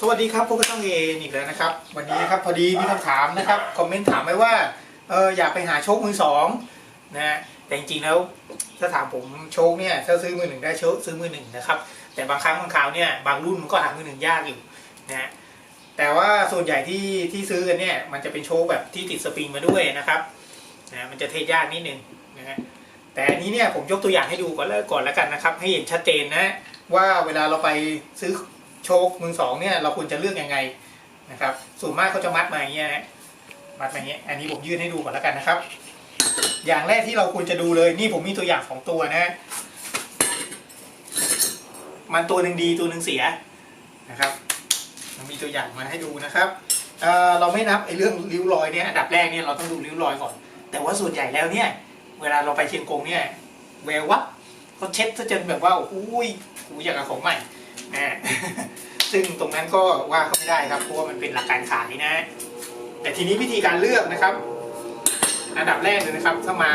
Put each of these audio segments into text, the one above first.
สวัสดีครับพวกช่องเออีกแล้วนะครับ วันนี้นะครับพอดีมีคำถามนะครับคอมเมนต์ถามไว้ว่าเอออยากไปหาโชคมือสองนะแต่จริงๆแล้วถ้าถามผมโชคเนี่ยถ้าซื้อมือหนึ่งได้โชคซื้อมือหนึ่งนะครับแต่บางครั้งบางคราวเนี่ยบางรุ่นมันก็หามือหนึ่งยากอยู่นะฮะแต่ว่าส่วนใหญ่ที่ที่ซื้อกันเนี่ยมันจะเป็นโชคแบบที่ติดสปริงมาด้วยนะครับนะมันจะเทยากนิดนึงนะฮะแต่อันนี้เนี่ยผมยกตัวอย่างให้ดูก่อนแล้วก่อนแล้วกันนะครับ ให้เห็นชัดเจนนะว่าเวลาเราไปซื้อ โชคมือสองเนี่ยเราควรจะเลือกยังไงนะครับส่วนมากเขาจะมัดมาอย่างเงี้ยนะมัดมาอย่างเงี้ยอันนี้ผมยื่นให้ดูก่อนแล้วกันนะครับ อย่างแรกที่เราควรจะดูเลยนี่ผมมีตัวอย่างของตัวนะมันตัวหนึ่งดีตัวหนึ่งเสียนะครับมันมีตัวอย่างมาให้ดูนะครับเเราไม่นับไอ้เรื่องริ้วรอยเนี่ยอันดับแรกเนี่ยเราต้องดูริ้วรอยก่อน แต่ว่าส่วนใหญ่แล้วเนี่ยเวลาเราไปเชียงกงเนี่ยแวววับเขาเช็ดซะจนแบบว่าอุ้ยกูอยากกับของใหม่ ซึ่งตรงนั้นก็ว่าเขาไม่ได้ครับเพราะว่ามันเป็นหลักการขายนะ แต่ทีนี้วิธีการเลือกนะครับ อันดับแรกเลยนะครับถ้ามา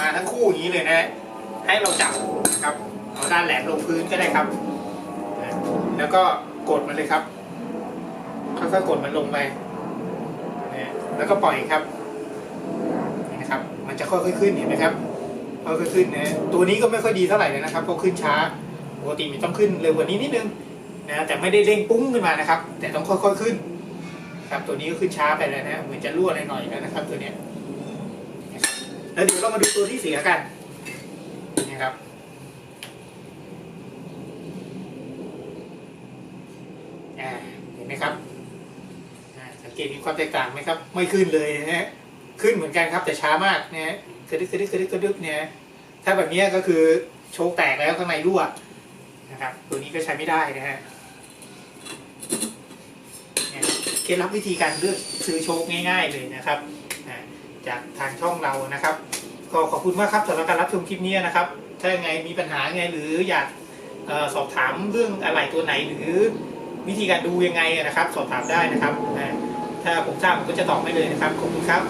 มาทั้งคู่อย่างนี้เลยนะ ให้เราจับนะครับเอาด้านแหลมลงพื้นก็ได้ครับ แล้วก็กดมันเลยครับค่อยๆกดมันลงไปแล้วก็ปล่อยครับนี่นะครับ มันจะค่อยๆขึ้นเห็นไหมครับค่อยๆขึ้นนะตัวนี้ก็ไม่ค่อยดีเท่าไหร่เลยนะครับเพราะขึ้นช้า กติมันต้องขึ้นเร็วกว่านี้นิดนึงนะแต่ไม่ได้เร่งปุ้งขึ้นมานะครับ แต่ต้องค่อยๆขึ้น ครับตัวนี้ก็ขึ้นช้าไปแล้วนะเหมือนจะรั่วอะไรหน่อยแล้วนะครับ ตัวเนี้ยแล้วเดี๋ยวเรามาดูตัวที่เสียกันนะครับเห็นไหมครับสังเกตมีความแตกต่างไหมครับ ไม่ขึ้นเลยนะฮะขึ้นเหมือนกันครับแต่ช้ามากนะฮะกระดึกกระดึกกระดึกกระดึกเนี่ยถ้าแบบนี้ก็คือโชคแตกแล้วข้างในรั่ว นะครับ ตัวนี้ก็ใช้ไม่ได้นะฮะเคล็ดลับวิธีการเลือกซื้อโชคง่าย ๆ เลยนะครับจากทางช่องเรานะครับ ก็ขอบคุณมากครับสำหรับการรับชมคลิปนี้นะครับ ถ้ายังไงมีปัญหาไงหรืออยากออสอบถามเรื่องอะไรตัวไหนหรือวิธีการดูยังไงนะครับ สอบถามได้นะครับถ้าผมทราบผมก็จะตอบให้เลยนะครับขอบคุณครับ